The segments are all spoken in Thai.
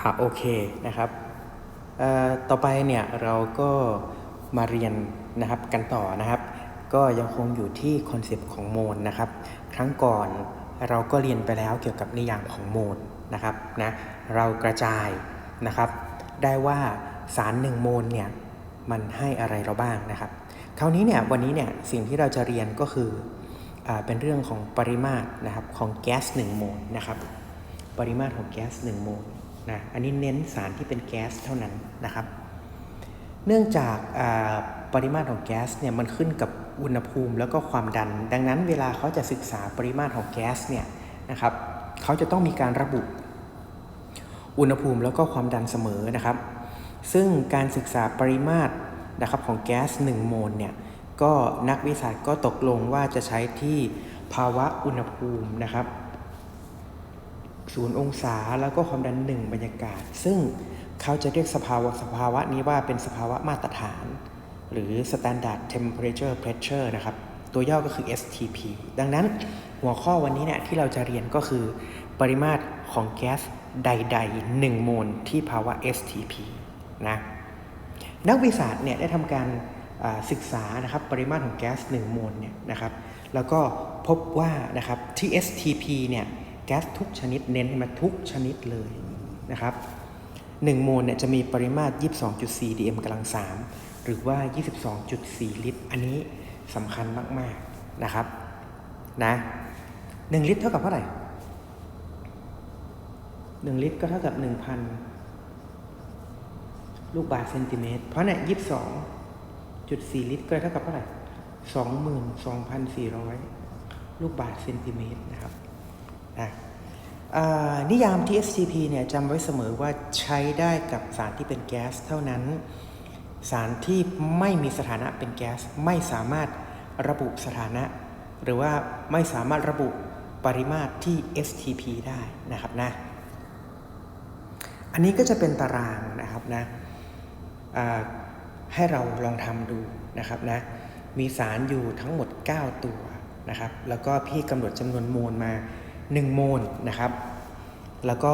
อะโอเคนะครับต่อไปเนี่ยเราก็มาเรียนนะครับกันต่อนะครับ ก็ยังคงอยู่ที่คอนเซปต์ของโมลนะครับ ครั้งก่อนเราก็เรียนไปแล้วเกี่ยวกับนิยามของโมลนะครับนะเรากระจายนะครับ ได้ว่าสารหนึ่งโมลเนี่ยมันให้อะไรเราบ้างนะครับ คราวนี้เนี่ยวันนี้เนี่ยสิ่งที่เราจะเรียนก็คืออเป็นเรื่องของปริมาตรนะครับของแก๊ส1โมลนะครับ ปริมาตรของแก๊ส1โมล นะอันนี้เน้นสารที่เป็นแก๊สเท่านั้นนะครับ เนื่องจากปริมาตรของแก๊สเนี่ยมันขึ้นกับอุณหภูมิแล้วก็ความดัน ดังนั้นเวลาเขาจะศึกษาปริมาตรของแก๊สเนี่ยนะครับเขาจะต้องมีการระบุอุณหภูมิแล้วก็ความดันเสมอนะครับ ซึ่งการศึกษาปริมาตรนะครับของแก๊ส1โมลเนี่ยก็นักวิทยาศาสตร์ก็ตกลงว่าจะใช้ที่ภาวะอุณหภูมินะครับ ศูนย์องศาแล้วก็ความดันหนึ่งบรรยากาศ ซึ่งเขาจะเรียกสภาวะสภาวะนี้ว่าเป็นสภาวะมาตรฐาน หรือ standard temperature pressure นะครับ ตัวย่อก็คือ STP ดังนั้นหัวข้อวันนี้เนี่ยที่เราจะเรียนก็คือ ปริมาตรของแก๊สใดๆ 1 โมลที่ภาวะ STP นะนักวิทยาศาสตร์เนี่ยได้ทำการศึกษานะครับปริมาตรของแก๊ส 1 โมลเนี่ยนะครับแล้วก็พบว่านะครับที่ STP เนี่ย แก๊สทุกชนิดเน้นมาทุกชนิดเลยนะครับ1โมลเนี่ยจะมีปริมาตร 22.4 dm กำลัง 3 หรือว่า 22.4 ลิตร อันนี้สำคัญมาก ๆ นะครับนะ1ลิตรเท่ากับเท่าไหร่ 1 ลิตรก็เท่ากับ 1,000 ลูกบาศก์เซนติเมตร เพราะเนี่ย22.4 ลิตรก็เท่ากับเท่าไหร่ 22,400 ลูกบาศก์เซนติเมตรนะครับ นะอ่านิยาม TSTP เนี่ยจำไว้เสมอว่าใช้ได้กับสารที่เป็นแก๊สเท่านั้น สารที่ไม่มีสถานะเป็นแก๊สไม่สามารถระบุสถานะ หรือว่าไม่สามารถระบุปริมาตรที่ STP ได้นะครับนะ อันนี้ก็จะเป็นตารางนะครับนะให้เราลองทำดูนะครับนะ มีสารอยู่ทั้งหมด 9 ตัวนะครับ แล้วก็พี่กำหนดจำนวนโมลมา 1 โมลนะครับ แล้วก็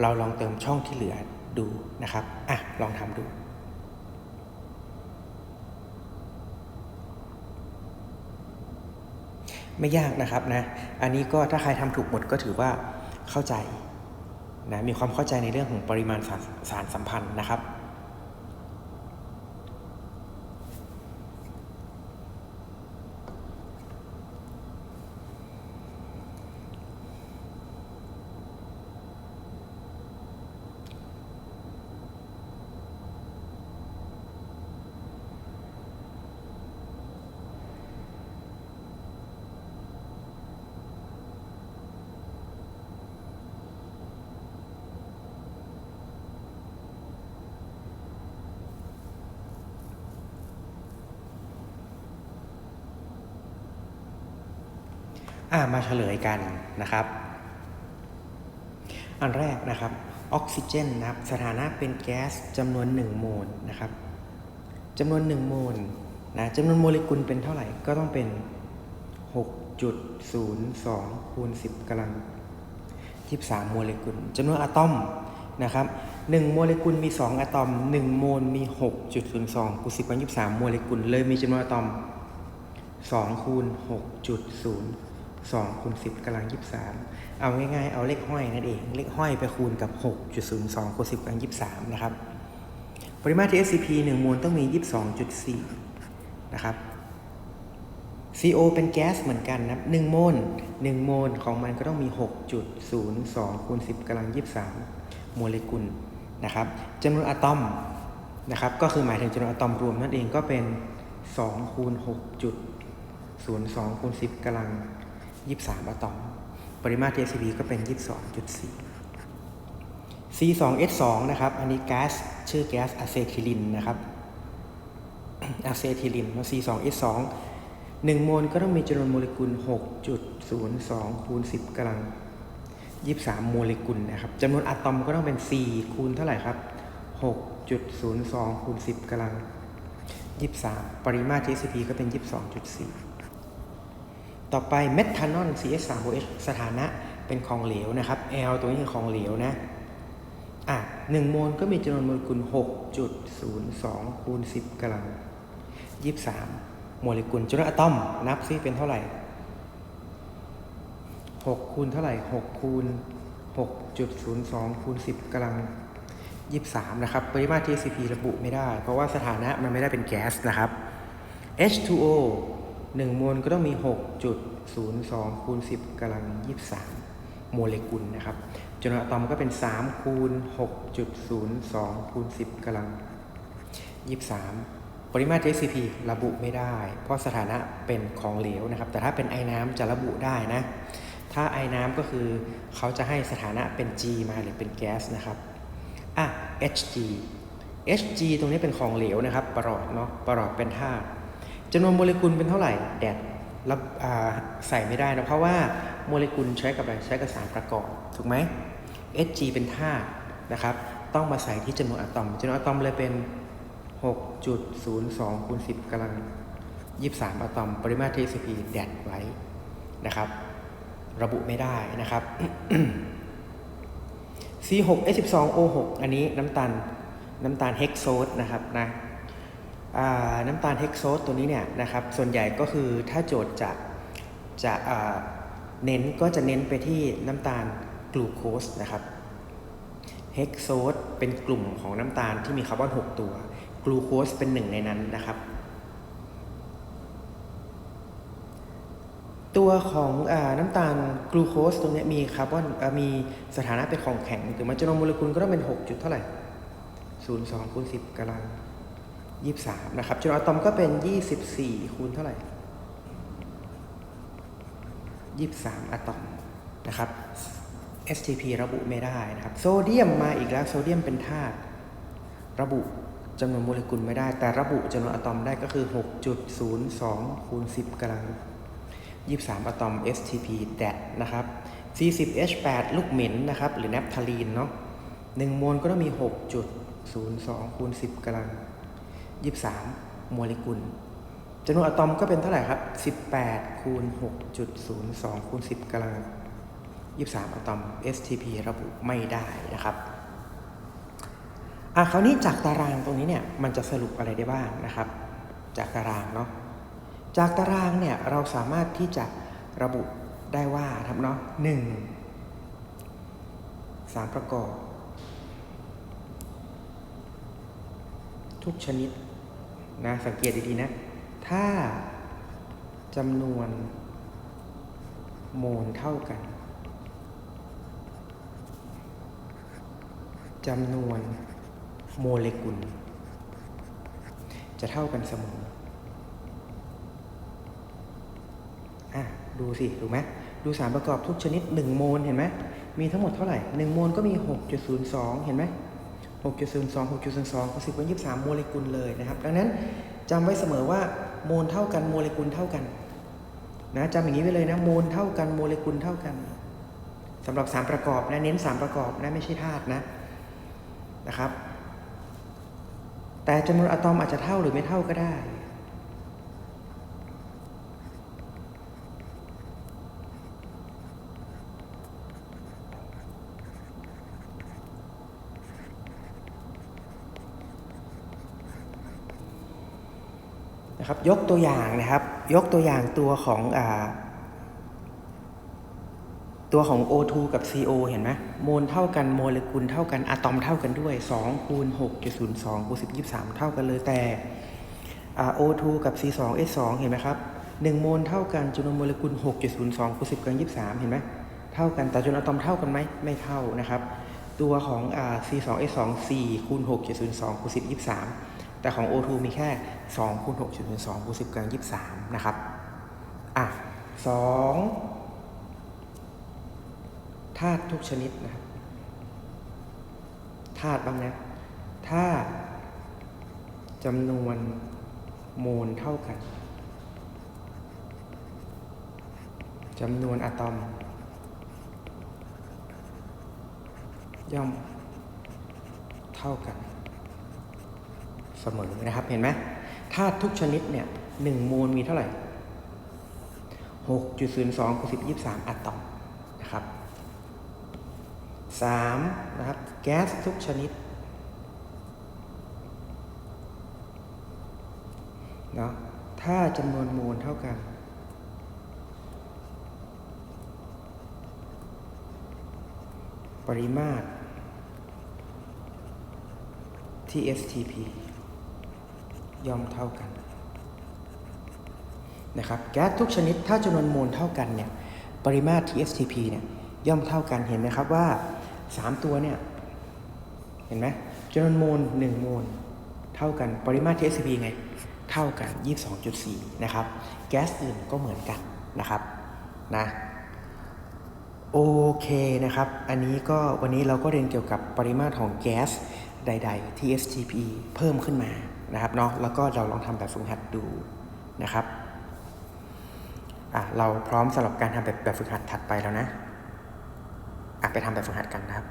เราลองเติมช่องที่เหลือดูนะครับ อะ ลองทำดูไม่ยากนะครับนะ อันนี้ก็ถ้าใครทำถูกหมดก็ถือว่าเข้าใจนะ มีความเข้าใจในเรื่องของปริมาณสารสารสัมพันธ์นะครับ อ่ามาเฉลยกันนะครับ อันแรกนะครับออกซิเจนนะครับสถานะเป็นแก๊สจำนวน 1 โมลนะครับจำนวน 1 โมลนะจำนวนโมเลกุลเป็นเท่าไหร่ก็ต้องเป็น 6.02 คูณ 10กำลัง 23 โมเลกุลจำนวนอะตอมนะครับ1โมเลกุลมี 2 อะตอม 1 โมลมี 6.02 คูณ 10กำลัง 23 โมเลกุลเลยมีจำนวนอะตอม 2 คูณ 6.0 2คูณ10กำลัง 23 เอาง่ายๆ เอาเลขห้อยนั่นเอง เลขห้อยไปคูณกับ 6.02คูณ10กำลัง 23 นะครับ ปริมาตร TSCP 1โมลต้องมี 22.4 นะครับ CO เป็นแก๊สเหมือนกันนะครับ1โมล1โมลของมันก็ต้องมี 6.02คูณ10กำลัง 23 โมเลกุลนะครับจำนวนอะตอมนะครับ ก็คือหมายถึงจำนวนอะตอมรวมนั่นเองก็เป็น2คูณ6.02คูณ10กำลัง23 อะตอม ปริมาตร TCP ก็เป็น 22.4 C2H2 นะครับ อันนี้แก๊สชื่อแก๊สอะเซทิลินนะครับอะเซทิลิน C2H2 1โมลก็ต้องมีจำนวนโมเลกุล 6.02 คูณ 10กำลัง 23 โมเลกุลนะครับจำนวนอะตอมก็ต้องเป็น 4 คูณเท่าไหร่ครับ 6.02 คูณ 10กำลัง 23 ปริมาตร TCP ก็เป็น 22.4 ต่อไปเมทานอล CH3OH สถานะเป็นของเหลวนะครับ L ตัวนี้คือของเหลวนะ อะ1โมลก็มีจำนวนโมเลกุล 6.02 คูณ 10กำลัง 23 โมเลกุลจำนวนอะตอม นับซิเป็นเท่าไหร่ 6 คูณเท่าไหร่ 6 คูณ 6.02 คูณ 10กำลัง 23 นะครับ ปริมาตร TCP ระบุไม่ได้ เพราะว่าสถานะมันไม่ได้เป็นแก๊สนะครับ H2O 1 โมลก็ต้องมี 6.02คูณ10กำลัง 23 โมเลกุลนะครับจำนวนอะตอมก็เป็น 3 คูณ 6.02คูณ10กำลัง 23 ปริมาตร TCP ระบุไม่ได้ เพราะสถานะเป็นของเหลวนะครับ แต่ถ้าเป็นไอ้น้ำจะระบุได้นะ ถ้าไอ้น้ำก็คือเขาจะให้สถานะเป็น G มาหรือเป็นแก๊สนะครับอะ Hg Hg ตรงนี้เป็นของเหลวนะครับ ปรอดเนาะปรอดเป็นธาตุ จำนวนโมเลกุลเป็นเท่าไหร่แดดรับใส่ไม่ได้นะเพราะว่าโมเลกุลใช้กับอะไรใช้กับสารประกอบถูกไหม Hg เป็นธาตุนะครับ ต้องมาใส่ที่จำนวนอะตอมจำนวนอะตอมเลยเป็น 6.02คูณ10กำลัง 23 อะตอม ปริมาตร TCP แดดไว้นะครับ ระบุไม่ได้นะครับ C6H12O6 อันนี้น้ำตาลน้ำตาลเฮกโซสนะครับนะ น้ำตาลเฮกโซสตัวนี้เนี่ยนะครับส่วนใหญ่ก็คือถ้าโจทย์จะจะเน้นก็จะเน้นไปที่น้ำตาลกลูโคสนะครับเฮกโซสเป็นกลุ่มของน้ำตาลที่มีคาร์บอน 6 ตัว กลูโคสเป็นหนึ่งในนั้นนะครับ ตัวของอน้ำตาลกลูโคสตรงนี้มีคาร์บอนอมีสถานะเป็นของแข็ง ถึงมันจำนวนโมเลกุลก็ต้องเป็น 6 จุดเท่าไหร่ 02คูณ10กำลัง 23 นะครับจำนวนอะตอมก็เป็น 24 คูณเท่าไหร่ 23 อะตอมนะครับ STP ระบุไม่ได้นะครับ โซเดียมมาอีกแล้ว โซเดียมเป็นธาตุระบุจำนวนโมเลกุลไม่ได้ แต่ระบุจำนวนอะตอมได้ก็คือ 6.02 คูณ 10กำลัง 23 อะตอม STP แดดนะครับ 40H8 ลูกเหม็นนะครับ หรือแนปทาลีนเนาะ1โมลก็ต้องมี 6.02 คูณ 10กำลัง 23 โมเลกุลจำนวนอะตอมก็เป็นเท่าไหร่ครับ 18 คูณ 6.02 คูณ 10กำลัง 23 อะตอม STP ระบุไม่ได้นะครับอะคราวนี้จากตารางตรงนี้เนี่ยมันจะสรุปอะไรได้บ้างนะครับ จากตารางเนาะจากตารางเนี่ยเราสามารถที่จะระบุได้ว่าทำเนาะหนึ่งสารประกอบ ทุกชนิด นะสังเกตดีๆนะ ถ้าจำนวนโมลเท่ากันจำนวนโมเลกุล จะเท่ากันเสมออะดูสิ ถูกไหมดูสารประกอบทุกชนิด 1 โมลเห็นไหมมีทั้งหมดเท่าไหร่ 1 โมลก็มี 6.02 เห็นไหม 6.02 6.02ก็10เป็น23 โมเลกุลเลยนะครับ ดังนั้นจำไว้เสมอว่าโมลเท่ากันโมเลกุลเท่ากันนะจำอย่างนี้ไว้เลยนะโมลเท่ากันโมเลกุลเท่ากันสำหรับสารประกอบนะเน้นสารประกอบนะไม่ใช่ธาตุนะนะครับ แต่จำนวนอะตอมอาจจะเท่าหรือไม่เท่าก็ได้ นะครับยกตัวอย่างนะครับ ยกตัวอย่างตัวของอตัวของ O2 กับ CO เห็นไหมโมลเท่ากันโมเลกุลเท่ากันอะตอมเท่ากันด้วย2คูณ6.02คูณ10 23 เท่ากันเลยแต่อ่า O2 กับ C2H2 เห็นไหมครับ1โมลเท่ากันจำนวนโมเลกุล6.02คูณ10กำลัง23 เห็นไหมเท่ากันแต่จำนวนอะตอมเท่ากันไหมไม่เท่านะครับ ตัวของอ่า C2H2 4คูณ6.02คูณ10 23 แต่ของ O2 มีแค่2คูณ6.02คูณ10กำลัง23 นะครับ อะ2ธาตุทุกชนิดนะครับธาตุบ้างนะถ้าจำนวนโมลเท่ากันจำนวนอะตอม ย่อมเท่ากัน สมอนะครับ เห็นไหมธาตุทุกชนิดเนี่ยหนึ่งโมลมีเท่าไหร่6.02คูณ10 23อะตอมนะครับ 3. นะครับแก๊สทุกชนิดเนาะถ้าจำนวนโมลเท่ากัน ปริมาตรที่ STP ย่อมเท่ากันนะครับแก๊สทุกชนิดถ้าจำนวนโมลเท่ากันเนี่ยปริมาตร TSTP เนี่ยย่อมเท่ากันเห็นไหมครับว่า 3 ตัวเนี่ยเห็นไหมจำนวนโมล1โมลเท่ากันปริมาตร TSTP ไงเท่ากัน 22.4 นะครับ แก๊สอื่นก็เหมือนกันนะครับนะโอเคนะครับ อันนี้ก็วันนี้เราก็เรียนเกี่ยวกับปริมาตรของแก๊สใดๆที่ STP เพิ่มขึ้นมา นะครับเนาะแล้วก็เราลองทำแบบฝึกหัดดูนะครับอะเราพร้อมสำหรับการทำแบบแบบฝึกหัดถัดไปแล้วนะอะไปทำแบบฝึกหัดกันนะครับ